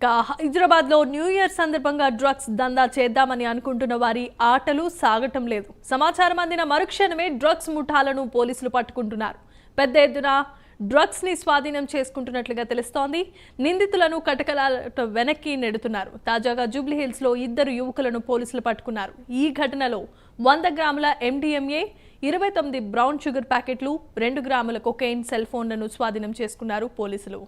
ఇక హైదరాబాద్లో new year సందర్భంగా డ్రగ్స్ దందా చేద్దామని అనుకుంటున్న వారి ఆటలు సాగటం లేదు. సమాచారం అందిన మరుక్షణమే డ్రగ్స్ ముఠాలను పోలీసులు పట్టుకుంటున్నారు. పెద్ద ఎత్తున డ్రగ్స్ని స్వాధీనం చేసుకుంటున్నట్లుగా తెలుస్తోంది. నిందితులను కటకలాట వెనక్కి నెడుతున్నారు. తాజాగా జూబ్లీహిల్స్లో ఇద్దరు యువకులను పోలీసులు పట్టుకున్నారు. ఈ ఘటనలో వంద గ్రాముల ఎండిఎంఏ ఇరవై తొమ్మిది బ్రౌన్ షుగర్ ప్యాకెట్లు రెండు గ్రాముల కొకైన్ సెల్ ఫోన్లను స్వాధీనం చేసుకున్నారు పోలీసులు.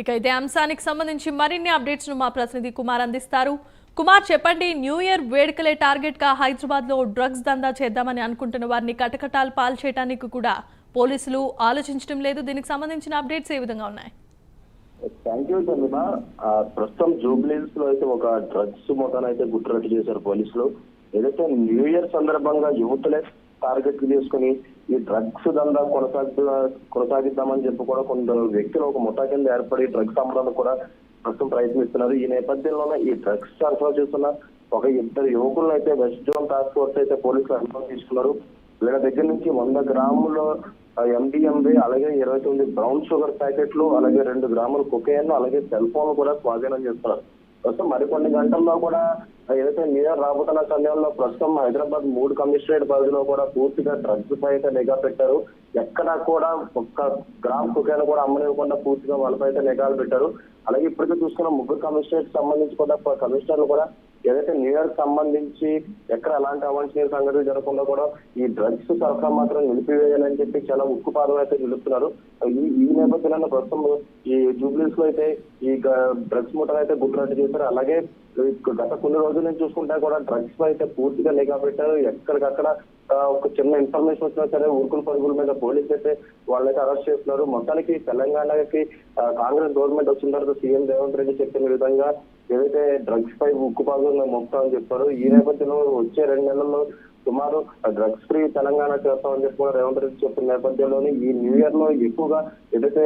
ఇక ఇదే అంశానికి సంబంధించి మరిన్ని అప్డేట్స్ను మా ప్రతినిధి కుమార్ అందిస్తారు. కుమార్ చెప్పండి న్యూ ఇయర్ వేడుకలే టార్గెట్గా హైదరాబాద్లో డ్రగ్స్ దందా చేద్దామని అనుకుంటున్న వారిని కటకటాలు పాలు చేయడానికి కూడా పోలీసులు ఆలోచించడం లేదు. దీనికి సంబంధించిన అప్డేట్స్ ఏ విధంగా ఉన్నాయి? Thank you Chandrama. ప్రస్తుతం జూబ్లీస్లో అయితే ఒక డ్రగ్స్ మొత్తాన్ని అయితే గుట్టురట్టు చేశారు పోలీసులు. ఏదైతే న్యూ ఇయర్ సందర్భంగా యువతలే టార్గెట్ చేసుకుని ఈ డ్రగ్స్ దందా కొనసాగు కొనసాగిద్దామని చెప్పి కూడా కొందరు వ్యక్తులు ఒక ముఠా కింద ఏర్పడి డ్రగ్స్ అమ్మడానికి కూడా ప్రస్తుతం ప్రయత్నిస్తున్నారు. ఈ నేపథ్యంలోనే ఈ డ్రగ్స్ సరఫరా చేస్తున్న ఒక ఇద్దరు యువకులను అయితే వెస్ట్ జోన్ టాస్క్ ఫోర్స్ అయితే పోలీసులు అనుమతి తీసుకున్నారు. వీళ్ళ దగ్గర నుంచి వంద గ్రాముల ఎండిఎంబి అలాగే ఇరవై తొమ్మిది బ్రౌన్ షుగర్ ప్యాకెట్లు అలాగే రెండు గ్రాముల కుకేన్ అలాగే సెల్ ఫోన్ కూడా స్వాధీనం చేస్తున్నారు. ప్రస్తుతం మరికొన్ని గంటల్లో కూడా ఏదైతే నియర్ రాబోతున్న సమయంలో ప్రస్తుతం హైదరాబాద్ మూడు కమిషనరేట్ పరిధిలో కూడా పూర్తిగా డ్రగ్స్ పై నిఘా పెట్టారు. ఎక్కడా కూడా ఒక్క గ్రామ్ కుకేలు కూడా అమ్మనివ్వకుండా పూర్తిగా వాళ్ళపై అయితే నిఘాలు పెట్టారు. అలాగే ఇప్పటికే చూసుకున్న ముగ్గురు కమిషనరేట్ సంబంధించి కూడా కమిషనర్లు కూడా ఏదైతే న్యూయార్క్ సంబంధించి ఎక్కడ అలాంటి అవాంఛనీయ సంఘటనలు జరగకుండా కూడా ఈ డ్రగ్స్ సరఫరా మాత్రం నిలిపివేయాలని చెప్పి చాలా ఉక్కుపాదం అయితే నిలుపుతున్నారు. ఈ ఈ నేపథ్యంలో ప్రస్తుతం ఈ జూబ్లీస్లో అయితే ఈ డ్రగ్స్ మూటలు అయితే గుట్టురట్టు చేశారు. అలాగే గత కొన్ని రోజుల నుంచి చూసుకుంటే కూడా డ్రగ్స్ అయితే పూర్తిగా నిఘా పెట్టారు. ఎక్కడికక్కడ ఒక చిన్న ఇన్ఫర్మేషన్ వచ్చినా సరే ఊరుకుల పరుగుల మీద పోలీసులు అయితే వాళ్ళైతే అరెస్ట్ చేస్తున్నారు. మొత్తానికి తెలంగాణకి కాంగ్రెస్ గవర్నమెంట్ వచ్చిన తర్వాత సీఎం రేవంత్ రెడ్డి చెప్పిన విధంగా ఏదైతే డ్రగ్స్ పై ఉక్కుపాదులు అని చెప్పారు ఈ నేపథ్యంలో వచ్చే రెండు నెలల్లో సుమారు డ్రగ్స్ ఫ్రీ తెలంగాణ చేస్తామని చెప్పి కూడా రేవంత్ రెడ్డి చెప్పిన నేపథ్యంలోనే ఈ న్యూ ఇయర్లో ఎక్కువగా ఏదైతే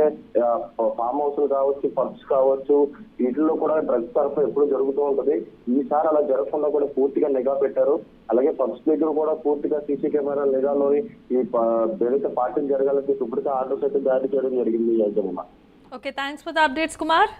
ఫామ్ హౌస్ కావచ్చు పబ్స్ కావచ్చు వీటిల్లో కూడా డ్రగ్స్ తరఫు ఎప్పుడు జరుగుతూ ఉంటది. ఈసారి అలా జరగకుండా కూడా పూర్తిగా నిఘా పెట్టారు. అలాగే పబ్స్ దగ్గర కూడా పూర్తిగా సీసీ కెమెరా నిఘాలోని ఈ ప- ఏదైతే పార్టీలు జరగాలని ఇప్పటికే ఆర్డర్స్ అయితే జారీ చేయడం జరిగింది యజమాని. Okay thanks for the updates Kumar